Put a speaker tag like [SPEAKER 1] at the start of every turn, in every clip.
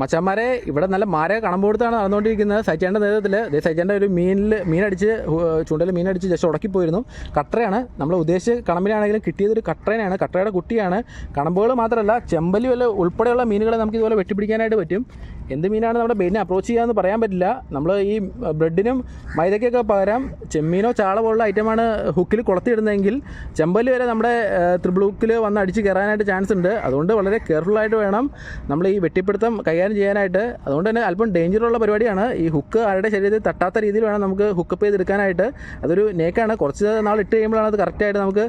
[SPEAKER 1] മച്ചാന്മാരെ ഇവിടെ നല്ല മാര കണമ്പോടുത്താണ് നടന്നുകൊണ്ടിരിക്കുന്നത്. സൈച്ചാന്റെ നേതൃത്വത്തിൽ ദേ ഒരു മീനിൽ മീനടിച്ച് ചൂണ്ടയിൽ മീനടിച്ച് ജസ്റ്റ് ഉടക്കിപ്പോയിരുന്നു. കട്ടറയാണ്. നമ്മൾ ഉദ്ദേശിച്ച കണമ്പിനാണെങ്കിലും കിട്ടിയത് ഒരു കട്ടറയുടെ കുട്ടിയാണ്. കണമ്പുകൾ മാത്രമല്ല ചെമ്പലി വല്ല ഉൾപ്പെടെയുള്ള മീനുകളെ നമുക്ക് ഇതുപോലെ വെട്ടിപ്പിടിക്കാനായിട്ട് പറ്റും. എന്ത് മീനാണ് നമ്മുടെ ബെയിനെ അപ്രോച്ച് ചെയ്യാമെന്ന് പറയാൻ പറ്റില്ല. നമ്മൾ ഈ ബ്രെഡിനും മൈദയ്ക്കൊക്കെ പകരം ചെമ്മീനോ ചാള പോലുള്ള ഐറ്റമാണ് ഹുക്കിൽ കൊളത്തിയിടുന്നതെങ്കിൽ ചെമ്പല്ലി വരെ നമ്മുടെ ത്രിബിൾ ഹുക്കിൽ വന്ന് അടിച്ച് കയറാനായിട്ട് ചാൻസ് ഉണ്ട്. അതുകൊണ്ട് വളരെ കെയർഫുള്ളായിട്ട് വേണം നമ്മൾ ഈ വെട്ടിപ്പിടുത്തം കൈകാര്യം ചെയ്യാനായിട്ട്. അതുകൊണ്ട് തന്നെ അല്പം ഡേഞ്ചറുള്ള പരിപാടിയാണ്. ഈ ഹുക്ക് ആരുടെ ശരീരത്തിൽ തട്ടാത്ത രീതിയിൽ വേണം നമുക്ക് ഹുക്കപ്പ് ചെയ്തെടുക്കാനായിട്ട്. അതൊരു നേക്കാണ് കുറച്ച് നാൾ ഇട്ട് കഴിയുമ്പോഴാണ് അത് കറക്റ്റായിട്ട് നമുക്ക്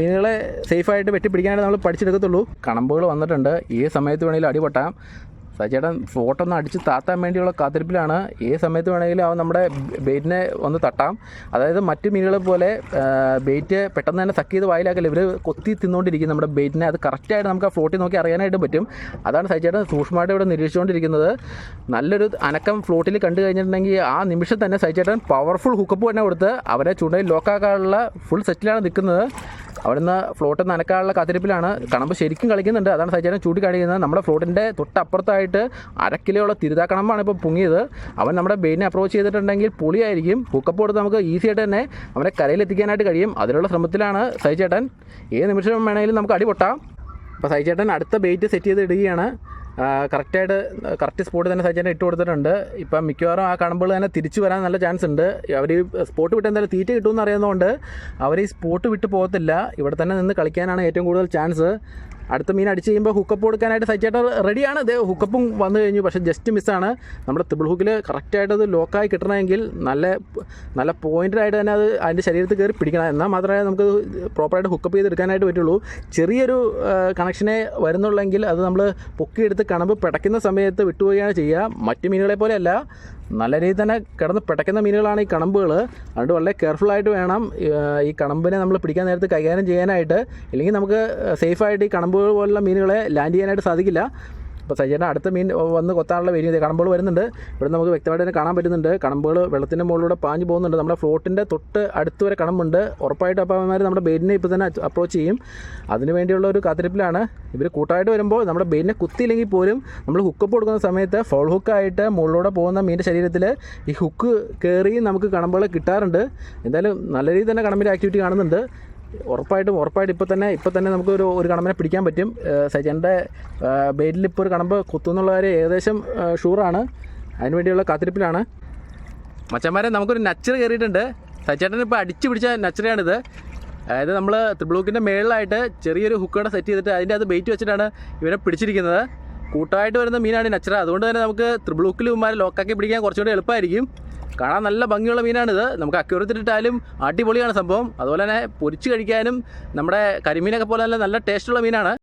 [SPEAKER 1] മീനുകളെ സേഫായിട്ട് വെട്ടിപ്പിടിക്കാനായിട്ട് നമ്മൾ പഠിച്ചെടുക്കത്തുള്ളൂ. കണമ്പുകൾ വന്നിട്ടുണ്ട്. ഈ സമയത്ത് വേണമെങ്കിലും അടിപൊട്ടാം. സച്ചേട്ടൻ ഫോട്ടോ ഒന്ന് അടിച്ച് താത്താൻ വേണ്ടിയുള്ള കാത്തിരിപ്പിലാണ്. ഏത് സമയത്ത് വേണമെങ്കിലും അവൻ നമ്മുടെ ബെയ്റ്റിനെ ഒന്ന് തട്ടാം. അതായത് മറ്റു മീനുകളെ പോലെ ബെയ്റ്റ് പെട്ടെന്ന് തന്നെ സക്ക് ചെയ്ത് വായിലാക്കല്ല? ഇവർ കൊത്തി തിന്നുകൊണ്ടിരിക്കും നമ്മുടെ ബെയ്റ്റിനെ അത് കറക്റ്റായിട്ട് നമുക്ക് ആ ഫ്ലോട്ടിൽ നോക്കി അറിയാനായിട്ട് പറ്റും. അതാണ് സച്ചേട്ടൻ സൂക്ഷ്മമായിട്ട് ഇവിടെ നിരീക്ഷിച്ചുകൊണ്ടിരിക്കുന്നത്. നല്ലൊരു അനക്കം ഫ്ലോട്ടിൽ കണ്ടു കഴിഞ്ഞിട്ടുണ്ടെങ്കിൽ ആ നിമിഷം തന്നെ സച്ചേട്ടൻ പവർഫുൾ ഹുക്കപ്പ് തന്നെ കൊടുത്ത് അവരെ ചൂണ്ടയിൽ ലോക്കാക്കാനുള്ള ഫുൾ സെറ്റിലാണ് നിൽക്കുന്നത്. അവിടുന്ന് ഫ്ലോട്ട് നനക്കാനുള്ള കാത്തിരിപ്പിലാണ്. കണമ്പ് ശരിക്കും കളിക്കുന്നുണ്ട്. അതാണ് സൈചാരൻ ചൂണ്ടിക്കാണിക്കുന്നത്. നമ്മുടെ ഫ്ലോട്ടിന്റെ തൊട്ടപ്പുറത്തായിട്ട് അര കിലോയുള്ള തിരുതാ കണമ്പാണ് ഇപ്പോൾ പൊങ്ങിയത്. അവൻ നമ്മുടെ ബെയിനെ അപ്രോച്ച് ചെയ്തിട്ടുണ്ടെങ്കിൽ പൊളിയായിരിക്കും. ഹുക്കപ്പ് കൊടുത്ത് നമുക്ക് ഈസി ആയിട്ട് തന്നെ അവനെ കരയിലെത്തിക്കാനായിട്ട് കഴിയും. അതിനുള്ള ശ്രമത്തിലാണ് സൈചേട്ടൻ. ഏത് നിമിഷം വേണമെങ്കിലും നമുക്ക് അടിപൊട്ടാം അപ്പോൾ സൈചേട്ടൻ അടുത്ത ബെയ്റ്റ് സെറ്റ് ചെയ്ത് ഇടുകയാണ്. കറക്റ്റായിട്ട് കറക്റ്റ് സ്പോട്ട് തന്നെ സജ്ജനെ ഇട്ട് കൊടുത്തിട്ടുണ്ട്. ഇപ്പം മിക്കവാറും ആ കണമ്പുകൾ തന്നെ തിരിച്ചു വരാൻ നല്ല ചാൻസ് ഉണ്ട്. അവർ സ്പോട്ട് വിട്ട് എന്തായാലും തീറ്റ കിട്ടുമെന്ന് അറിയുന്നതുകൊണ്ട് അവർ ഈ സ്പോട്ട് വിട്ട് പോകത്തില്ല. ഇവിടെ തന്നെ നിന്ന് കളിക്കാനാണ് ഏറ്റവും കൂടുതൽ ചാൻസ് അടുത്ത മീൻ അടിച്ച് കഴിയുമ്പോൾ ഹുക്കപ്പ് കൊടുക്കാനായിട്ട് സൈച്ചേട്ടൻ റെഡിയാണ് ഇത് ഹുക്കപ്പും വന്നു കഴിഞ്ഞു. പക്ഷേ ജസ്റ്റ് മിസ്സാണ് നമ്മുടെ ത്രിബിൾ ഹുക്കിൽ കറക്റ്റായിട്ട് അത് ലോക്കായി കിട്ടണമെങ്കിൽ നല്ല നല്ല പോയിന്റഡ് ആയിട്ട് തന്നെ അത് അതിന്റെ ശരീരത്തിൽ കയറി പിടിക്കണം. എന്നാൽ മാത്രമേ നമുക്ക് പ്രോപ്പറായിട്ട് ഹുക്കപ്പ് ചെയ്തെടുക്കാനായിട്ട് പറ്റുള്ളൂ. ചെറിയൊരു കണക്ഷനെ വരുന്നുള്ളെങ്കിൽ അത് നമ്മൾ പൊക്കിയെടുത്ത് കണമ്പ് പിടയ്ക്കുന്ന സമയത്ത് വിട്ടുപോവുകയാണ് ചെയ്യുക. മറ്റു മീനുകളെ പോലെയല്ല നല്ല രീതിയിൽ തന്നെ കിടന്ന് പിടയ്ക്കുന്ന മീനുകളാണ് ഈ കണമ്പുകൾ അതുകൊണ്ട് വളരെ കെയർഫുള്ളായിട്ട് വേണം ഈ കണമ്പിനെ നമ്മൾ പിടിക്കാൻ നേരത്ത് കൈകാര്യം ചെയ്യാനായിട്ട്. ഇല്ലെങ്കിൽ നമുക്ക് സേഫായിട്ട് ഈ കണമ്പുകൾ പോലുള്ള മീനുകളെ ലാൻഡ് ചെയ്യാനായിട്ട് സാധിക്കില്ല. അപ്പോൾ സജ്ജന അടുത്ത മീൻ വന്ന് കൊത്താനുള്ള വരുന്നത് കണമ്പുകൾ വരുന്നുണ്ട്. ഇവിടെ നമുക്ക് വ്യക്തമായിട്ട് തന്നെ കാണാൻ പറ്റുന്നുണ്ട്. കണമ്പുകൾ വെള്ളത്തിന്റെ മുകളിലൂടെ പാഞ്ഞു പോകുന്നുണ്ട്. നമ്മുടെ ഫ്ലോട്ടിന്റെ തൊട്ട് അടുത്ത് വരെ കണമ്പുണ്ട്. ഉറപ്പായിട്ട് അപ്പോൾ നമ്മുടെ ബെയിനെ ഇപ്പോൾ തന്നെ അപ്രോച്ച് ചെയ്യും. അതിന് വേണ്ടിയുള്ള ഒരു കാത്തിരിപ്പിലാണ്. ഇവർ കൂട്ടായിട്ട് വരുമ്പോൾ നമ്മുടെ ബെയിനെ കുത്തിയില്ലെങ്കിൽ പോലും നമ്മൾ ഹുക്കപ്പ് കൊടുക്കുന്ന സമയത്ത് ഫോൾ ഹുക്കായിട്ട് മുകളിലൂടെ പോകുന്ന മീന്റെ ശരീരത്തിൽ ഈ ഹുക്ക് കയറി നമുക്ക് കണമ്പുകൾ കിട്ടാറുണ്ട്. എന്തായാലും നല്ല രീതിയിൽ തന്നെ കണമ്പിന്റെ ആക്ടിവിറ്റി കാണുന്നുണ്ട്. ഉറപ്പായിട്ടും ഉറപ്പായിട്ടും ഇപ്പോൾ തന്നെ ഇപ്പോൾ തന്നെ നമുക്ക് ഒരു ഒരു കണമ്പിനെ പിടിക്കാൻ പറ്റും. സജന്റെ ബെയിലിൽ ഇപ്പോൾ ഒരു കണമ്പ് കുത്തുന്നുള്ള കാര്യം ഏകദേശം ഷൂറാണ്. അതിന് വേണ്ടിയുള്ള കാത്തിരിപ്പിലാണ്. മച്ചന്മാരെ നമുക്കൊരു നച്ചർ കയറിയിട്ടുണ്ട്. സജ്ജേട്ടൻ ഇപ്പോൾ അടിച്ചു പിടിച്ച നച്ചറയാണിത് അതായത് നമ്മൾ ത്രിബ്ലൂക്കിന്റെ മേളിലായിട്ട് ചെറിയൊരു ഹുക്കോടെ സെറ്റ് ചെയ്തിട്ട് അതിന്റെ അത് ബെയിറ്റ് വെച്ചിട്ടാണ് ഇവരെ പിടിച്ചിരിക്കുന്നത്. കൂട്ടമായിട്ട് വരുന്ന മീനാണ് നച്ചറ അതുകൊണ്ട് തന്നെ നമുക്ക് ത്രിബ്ലൂക്കിൽ ഉമ്മാരെ ലോക്കാക്കി പിടിക്കാൻ കുറച്ചുകൂടി എളുപ്പമായിരിക്കും. കാണാൻ നല്ല ഭംഗിയുള്ള മീനാണിത്. നമുക്ക് അക്യൂറത്തിലിട്ടാലും അടിപൊളിയാണ് സംഭവം. അതുപോലെ തന്നെ പൊരിച്ച് കഴിക്കാനും നമ്മുടെ കരിമീനൊക്കെ പോലെ നല്ല നല്ല ടേസ്റ്റുള്ള മീനാണ്.